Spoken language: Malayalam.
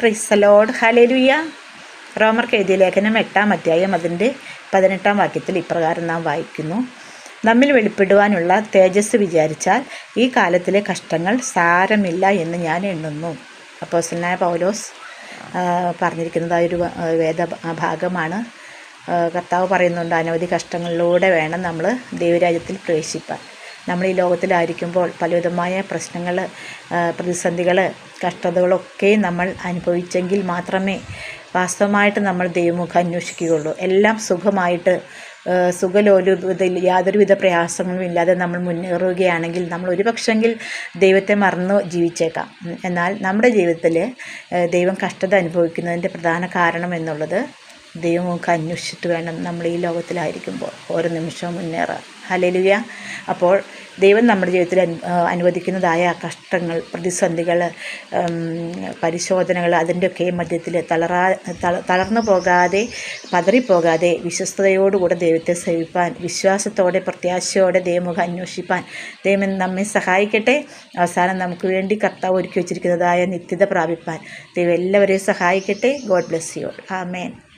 പ്രിസലോഡ് ഹലേലുയ റോമർക്ക് എഴുതിയ ലേഖനം എട്ടാം അധ്യായം അതിന്റെ പതിനെട്ടാം വാക്യത്തിൽ ഇപ്രകാരം നാം വായിക്കുന്നു. നമ്മിൽ വെളിപ്പെടുവാനുള്ള തേജസ് വിചാരിച്ചാൽ ഈ കാലത്തിലെ കഷ്ടങ്ങൾ സാരമില്ല എന്ന് ഞാൻ എണ്ണുന്നു. അപ്പോസലായ പൗലോസ് പറഞ്ഞിരിക്കുന്നതായ ഒരു വേദ ഭാഗമാണ്. കർത്താവ് പറയുന്നുണ്ട് അനവധി കഷ്ടങ്ങളിലൂടെ വേണം നമ്മൾ ദൈവരാജ്യത്തിൽ പ്രവേശിപ്പാൻ. നമ്മൾ ഈ ലോകത്തിലായിരിക്കുമ്പോൾ പലവിധമായ പ്രശ്നങ്ങൾ പ്രതിസന്ധികൾ കഷ്ടതകളൊക്കെ നമ്മൾ അനുഭവിച്ചെങ്കിൽ മാത്രമേ വാസ്തവമായിട്ട് നമ്മൾ ദൈവമുഖം അന്വേഷിക്കുകയുള്ളൂ. എല്ലാം സുഖമായിട്ട് സുഖലോലുപതയിൽ യാതൊരുവിധ പ്രയാസങ്ങളും ഇല്ലാതെ നമ്മൾ മുന്നേറുകയാണെങ്കിൽ നമ്മൾ ഒരു പക്ഷെങ്കിൽ ദൈവത്തെ മറന്നു ജീവിച്ചേക്കാം. എന്നാൽ നമ്മുടെ ജീവിതത്തിൽ ദൈവം കഷ്ടത അനുഭവിക്കുന്നതിന്റെ പ്രധാന കാരണം എന്നുള്ളത് ദൈവമുഖം അന്വേഷിച്ചിട്ട് വേണം നമ്മൾ ഈ ലോകത്തിലായിരിക്കുമ്പോൾ ഓരോ നിമിഷവും മുന്നേറാൻ. ഹലലുക അപ്പോൾ ദൈവം നമ്മുടെ ജീവിതത്തിൽ അനുവദിക്കുന്നതായ കഷ്ടങ്ങൾ പ്രതിസന്ധികൾ പരിശോധനകൾ അതിന്റെയൊക്കെ മധ്യത്തിൽ തളരാ തള- തളർന്നു പോകാതെ പതറിപ്പോകാതെ വിശ്വസ്തയോടുകൂടെ ദൈവത്തെ സേവിപ്പാൻ വിശ്വാസത്തോടെ പ്രത്യാശയോടെ ദൈവമുഖം അന്വേഷിപ്പാൻ ദൈവം നമ്മെ സഹായിക്കട്ടെ. അവസാനം നമുക്ക് വേണ്ടി കർത്താവ് ഒരുക്കി വെച്ചിരിക്കുന്നതായ നിത്യത പ്രാപിപ്പാൻ ദൈവം എല്ലാവരെയും സഹായിക്കട്ടെ. God bless you amen